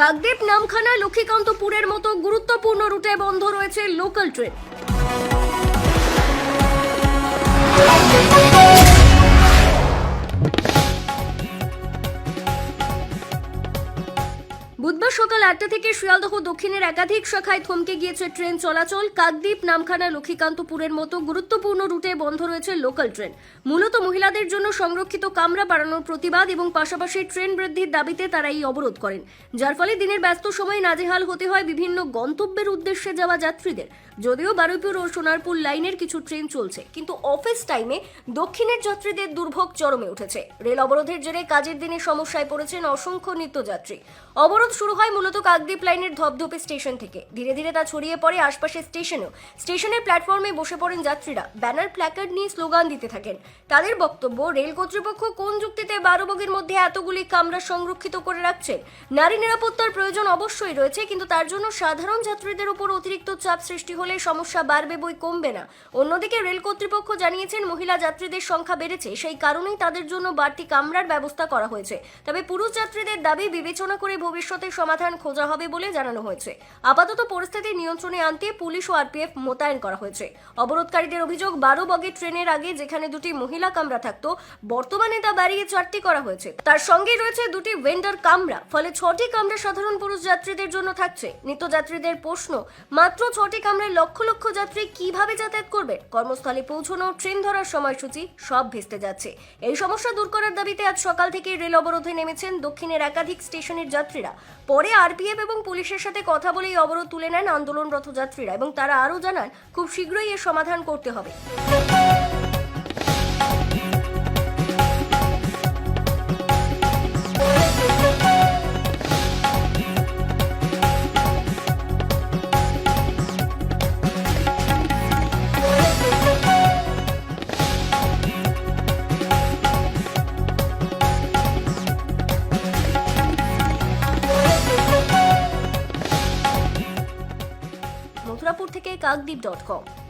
কাকদ্বীপ নামখানা লক্ষ্মীকান্তপুরের মতো গুরুত্বপূর্ণ রুটে বন্ধ রয়েছে লোকাল ট্রেন। সকাল আটটা থেকে শিয়ালদহ দক্ষিণের একাধিক শাখায় থমকে গিয়েছে ট্রেন চলাচল। কাকদ্বীপ, নামখানা, লক্ষ্মীকান্তপুরের মতো গুরুত্বপূর্ণ রুটে বন্ধ রয়েছে লোকাল ট্রেন। মূলত মহিলাদের জন্য সংরক্ষিত কামরা বাড়ানোর প্রতিবাদ এবং পাশাপাশি ট্রেন বৃদ্ধির দাবিতে তারা এই অবরোধ করেন। যার ফলে দিনের ব্যস্ত সময়ে নাজেহাল হতে হয় বিভিন্ন গন্তব্যের উদ্দেশ্যে যাওয়া যাত্রীদের। যদিও বারুইপুর ও সোনারপুর লাইনের কিছু ট্রেন চলছে, কিন্তু অফিস টাইমে দক্ষিণের যাত্রীদের দুর্ভোগ চরমে উঠেছে। রেল অবরোধের জেরে কাজের দিনে সমস্যায় পড়েছেন অসংখ্য নিত্যযাত্রী। অবরোধ শুরু হয় মূলত কাকদ্বীপ লাইনের ধপধপে স্টেশন থেকে। ধীরে ধীরে তা ছড়িয়ে পড়ে আশপাশের স্টেশনেও। স্টেশনের প্ল্যাটফর্মে বসে পড়েন যাত্রীরা। ব্যানার প্ল্যাকার্ড নিয়ে স্লোগান দিতে থাকেন। তাদের বক্তব্য, রেল কর্তৃপক্ষ কোন যুক্তিতে বারো বগির মধ্যে এতগুলি কামরা সংরক্ষিত করে রাখছেন নারী নিরাপত্তার প্রয়োজন অবশ্যই রয়েছে, কিন্তু তার জন্য সাধারণ যাত্রীদের উপর অতিরিক্ত চাপ সৃষ্টি হলে সমস্যা বাড়বে বই কমবে না। অন্যদিকে রেল কর্তৃপক্ষ জানিয়েছেন, মহিলা যাত্রীদের সংখ্যা বেড়েছে। সেই কারণেই তাদের জন্য বাড়তি কামরার ব্যবস্থা করা হয়েছে। তবে পুরুষ যাত্রীদের দাবি, বিবেচনা করে ভবিষ্যতে সমাধান খোঁজা হবে বলে জানানো হয়েছে। আপাতত পরিস্থিতি নিয়ন্ত্রণে আনতে পুলিশ ও আরপিএফ মোতায়েন করা হয়েছে। অবরোধকারীদের অভিযোগ, বারো বগের ট্রেনের আগে যেখানে দুটি মহিলা কামরা থাকতো, বর্তমানে তা বাড়িয়ে চারটি করা হয়েছে। তার সঙ্গে রয়েছে দুটি ভেন্ডার কামরা, ফলে ছটি কামরা সাধারণ পুরুষ যাত্রীদের জন্য থাকছে। নিত্যযাত্রীদের প্রশ্ন, মাত্র ছটি কামরায় লক্ষ লক্ষ যাত্রী কীভাবে যাতায়াত করবে? কর্মস্থলে পৌঁছানো ট্রেন ধরার সময়সূচি সব ভেস্তে যাচ্ছে। এই সমস্যা দূর করার দাবিতে আজ সকাল থেকে রেল অবরোধে নেমেছেন দক্ষিণের একাধিক স্টেশনের যাত্রীরা। পরে আরপিএফ এবং পুলিশের সাথে কথা বলেই অবরোধ তুলে নেন আন্দোলনরত যাত্রীরা এবং তারা আরও জানান, খুব শীঘ্রই এর সমাধান করতে হবে। kakdeep.com.